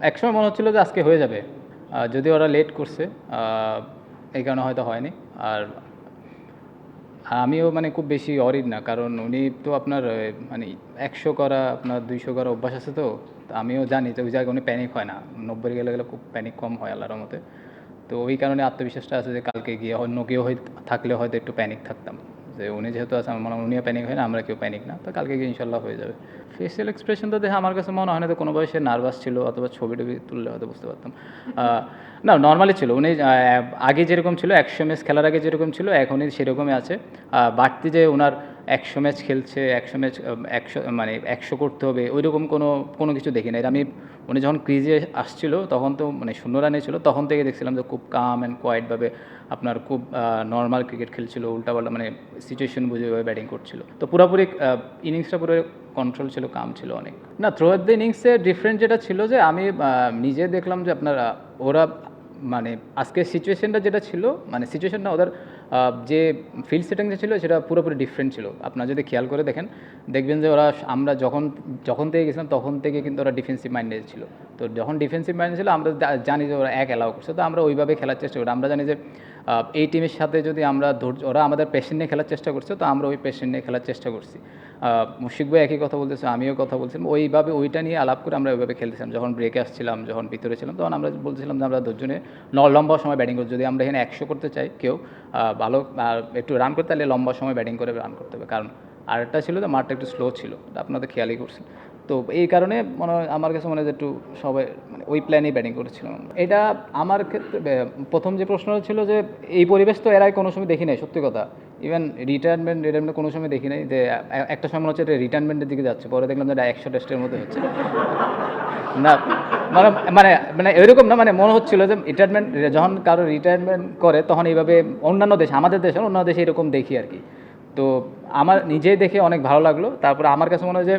একসময় মনে হচ্ছিল যে আজকে হয়ে যাবে। যদি ওরা লেট করছে এই কারণে হয়তো হয়নি। আর আমিও মানে খুব বেশি অরিড না, কারণ উনি তো আপনার মানে একশো করা, আপনার দুইশো করা অভ্যাস আছে তো। তো আমিও জানি যে ওই জায়গায় উনি প্যানিক হয় না। নব্বই গেলে গেলে খুব প্যানিক কম হয় আল্লাহর মতে তো ওই কারণে আত্মবিশ্বাসটা আছে যে কালকে গিয়ে অন্য কেউ হয় থাকলে হয়তো একটু প্যানিক থাকতাম। যে উনি যেহেতু আছে, আমার মনে হয় উনিও প্যানিক হয় না, আমরা কেউ প্যানিক না। তো কালকে গিয়ে ইনশাল্লাহ হয়ে যাবে। ফেসিয়াল এক্সপ্রেশন তো দেখে, আমার কাছে মনে হয় না তো কোনো বয়সে নার্ভাস ছিল অথবা ছবি টবি তুললে হয়তো বুঝতে পারতাম। না নর্মালি ছিল। উনি আগে যেরকম ছিল, একশো ম্যাচ খেলার আগে যেরকম ছিল এখনই সেরকমই আছে। বাড়তি যে ওনার একশো ম্যাচ খেলছে, একশো ম্যাচ একশো মানে একশো করতে হবে ওই রকম কোনো কোনো কিছু দেখি না আমি, উনি যখন ক্রিজে আসছিল, তখন তো মানে শূন্য রানে ছিল, তখন থেকে দেখছিলাম যে খুব কাম অ্যান্ড কোয়াইটভাবে আপনার খুব নর্মাল ক্রিকেট খেলছিল উল্টাপাল্টা মানে সিচুয়েশন বুঝে ব্যাটিং করছিল। তো পুরোপুরি ইনিংসটা পুরো কন্ট্রোল ছিল কাম ছিল অনেক। না থ্রো দ্য ইনিংসে ডিফারেন্ট যেটা ছিল যে, আমি নিজে দেখলাম যে আপনার, ওরা মানে আজকের সিচুয়েশনটা যেটা ছিল মানে সিচুয়েশনটা ওদের যে ফিল্ড সেটিং যে ছিল, সেটা পুরোপুরি ডিফারেন্ট ছিল। আপনারা যদি খেয়াল করে দেখেন, দেখবেন যে ওরা আমরা যখন যখন থেকে গেছিলাম, তখন থেকে কিন্তু ওরা ডিফেন্সিভ মাইন্ডেড ছিল। তো যখন ডিফেন্সিভ মাইন্ডে ছিল, আমরা জানি যে ওরা এক অ্যালাউ করছে। তো আমরা ওইভাবে খেলার চেষ্টা করি। আমরা জানি যে এই টিমের সাথে যদি আমরা ধৈর্য, ওরা আমাদের পেশেন্ট নিয়ে খেলার চেষ্টা করছে, তো আমরা ওই পেশেন্ট নিয়ে খেলার চেষ্টা করছি। মুশিক ভাই একই কথা বলতেছে, আমিও কথা বলছিলাম ওইভাবে ওইটা নিয়ে আলাপ করে আমরা ওইভাবে খেলতেছিলাম। যখন ব্রেকে আসছিলাম, যখন ভিতরে ছিলাম, তখন আমরা বলছিলাম যে, আমরা নিয়ে ন, লম্বা সময় ব্যাটিং করছি। যদি আমরা এখানে একশো করতে চাই কেউ ভালো একটু রান করতে তাহলে লম্বা সময় ব্যাটিং করে রান করতে হবে। কারণ আরেকটা ছিল যে মাঠটা একটু স্লো ছিল আপনাদের খেয়ালই করছেন। তো এই কারণে মনে হয়, আমার কাছে মনে হয় একটু সবাই মানে ওই প্ল্যানেই ব্যাটিং করেছিলাম এটা আমার ক্ষেত্রে প্রথম যে প্রশ্নটা ছিল যে এই পরিবেশ তো এরাই কোনো সময় দেখি নাই, সত্যি কথা। ইভেন রিটায়ারমেন্ট রিটায়ারমেন্ট কোনো সময় দেখি নাই, যে একটা সময় হচ্ছে এটা রিটায়ারমেন্টের দিকে যাচ্ছে, পরে দেখলাম যে এটা একশো টেস্টের মধ্যে হচ্ছে। না মানে মানে মানে এরকম না মানে মনে হচ্ছিল যে রিটায়ারমেন্ট যখন কারও রিটায়ারমেন্ট করে, তখন এইভাবে অন্যান্য দেশে, আমাদের দেশে, অন্যান্য দেশে এরকম দেখি আর কি। তো আমার নিজেই দেখে অনেক ভালো লাগল। তারপরে আমার কাছে মনে হয় যে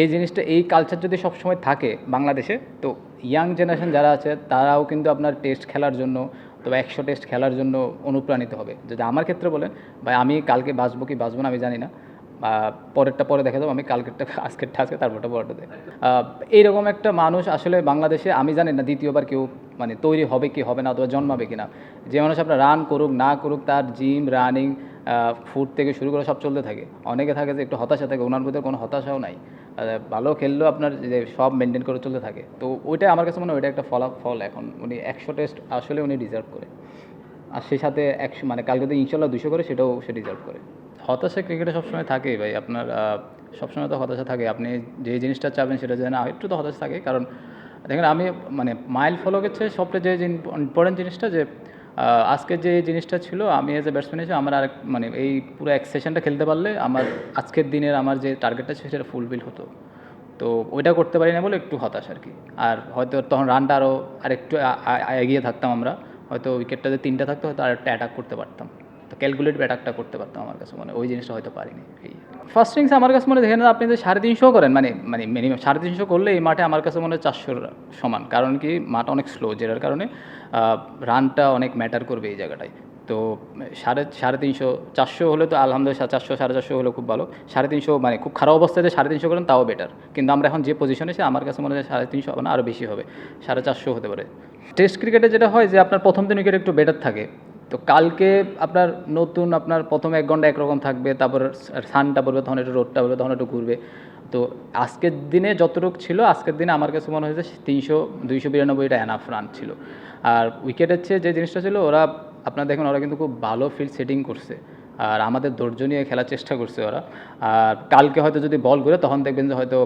এই জিনিসটা, এই কালচার যদি সবসময় থাকে বাংলাদেশে, তো ইয়াং জেনারেশন যারা আছে, তারাও কিন্তু আপনার টেস্ট খেলার জন্য তবে একশো টেস্ট খেলার জন্য অনুপ্রাণিত হবে। যদি আমার ক্ষেত্রে বলেন, ভাই আমি কালকে বাঁচবো কি বাঁচবো না আমি জানি না। বা পরেরটা পরে দেখা যাব, আমি কালকেরটা, আজকেরটা, আজকে তারপরটা পরেরটা দেখ। এইরকম একটা মানুষ আসলে বাংলাদেশে, আমি জানি না, দ্বিতীয়বার কেউ মানে তৈরি হবে কি হবে না অথবা জন্মাবে কি না যে মানুষ আপনার রান করুক, না করুক, তার জিম রানিং ফুড থেকে শুরু করে সব চলতে থাকে। অনেকে থাকে যে একটু হতাশা থাকে, ওনার ভিতরে কোনো হতাশাও নাই। ভালো খেললেও আপনার যে সব মেনটেন করে চলতে থাকে। তো ওইটা আমার কাছে মনে হয় ওইটা একটা ফলাফল এখন। উনি একশো টেস্ট আসলে উনি ডিজার্ভ করে। আর সেই সাথে একশো মানে কালকে তো ইনশাল্লাহ দুশো করে সেটাও সে ডিজার্ভ করে। হতাশা ক্রিকেটে সবসময় থাকেই ভাই। আপনার সবসময় তো হতাশা থাকে। আপনি যে জিনিসটা চাবেন সেটা যেন একটু তো হতাশা থাকে। কারণ দেখেন আমি মানে মাইল ফলোকের চেয়ে সবচেয়ে যে ইম্পর্টেন্ট জিনিসটা যে আজকে যে জিনিসটা ছিল, আমি এজ এ ব্যাটসম্যান হিসেবে আমার আরেক মানে এই পুরো এক সেশনটা খেলতে পারলে আমার আজকের দিনের আমার যে টার্গেটটা ছিল সেটা ফুলফিল হতো। তো ওইটা করতে পারি না বলে একটু হতাশ আর কি আর হয়তো তখন রানটা আরও আরেকটু এগিয়ে থাকতাম আমরা। হয়তো উইকেটটা যে তিনটা থাকতো, হয়তো আরেকটা অ্যাটাক করতে পারতাম। তো ক্যালকুলেটিভ অ্যাটাকটা করতে পারতাম আমার কাছে মানে ওই জিনিসটা হয়তো পারিনি। এই ফার্স্ট ইনিংস আমার কাছে মনে দেখেন আপনি যে সাড়ে তিনশো করেন মানে মানে মিনিমাম সাড়ে তিনশো করলে এই মাঠে আমার কাছে মনে হয় চারশোর সমান, কারণ কি মাঠ অনেক স্লো যেটার কারণে রানটা অনেক ম্যাটার করবে এই জায়গাটায়। তো সাড়ে সাড়ে তিনশো, চারশো হলে তো আলহামদুলিল্লাহ চারশো, সাড়ে চারশো হলে খুব ভালো। সাড়ে তিনশো মানে খুব খারাপ অবস্থায় যে সাড়ে তিনশো করেন, তাও বেটার কিন্তু আমরা এখন যে পজিশনে সে আমার কাছে মনে হয় সাড়ে তিনশো হবে না আরও বেশি হবে, সাড়ে চারশো হতে পারে। টেস্ট ক্রিকেটে যেটা হয় যে, আপনার প্রথম দিন উইকেট একটু বেটার থাকে। তো কালকে আপনার নতুন আপনার প্রথম এক ঘণ্টা একরকম থাকবে, তারপর সানটা পড়বে তখন একটু রোদটা পড়বে তখন একটু ঘুরবে। তো আজকের দিনে যতটুকু ছিল, আজকের দিনে আমার কাছে মনে হয়েছে তিনশো, দুইশো বিরানব্বইটা এনাফ রান ছিল। আর উইকেটের চেয়ে যে জিনিসটা ছিল, ওরা, আপনারা দেখুন, ওরা কিন্তু খুব ভালো ফিল্ড সেটিং করছে। আর আমাদের ধৈর্য নিয়ে খেলার চেষ্টা করছে ওরা। আর কালকে হয়তো যদি বল ঘুরে, তখন দেখবেন যে হয়তো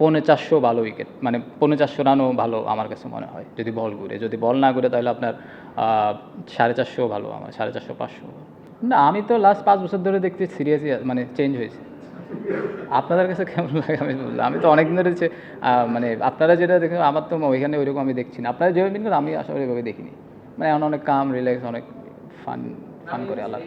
পৌনে চারশো ভালো উইকেট মানে পৌনে চারশো রানও ভালো আমার কাছে মনে হয় যদি বল ঘুরে। যদি বল না ঘুরে তাহলে আপনার সাড়ে চারশো ভালো আমার সাড়ে চারশো পাঁচশো না আমি তো লাস্ট পাঁচ বছর ধরে দেখছি সিরিয়াসই মানে চেঞ্জ হয়েছে। আপনাদের কাছে কেমন লাগে আমি বললাম আমি তো অনেকদিন ধরে হচ্ছে, মানে আপনারা যেটা দেখেন আমার তো ওইখানে ওইরকম আমি দেখছি না। আপনারা যেভাবে আমি আসলে ওইভাবে দেখিনি। মানে এখন অনেক কাম রিল্যাক্স অনেক ফান ফান করে আলাদা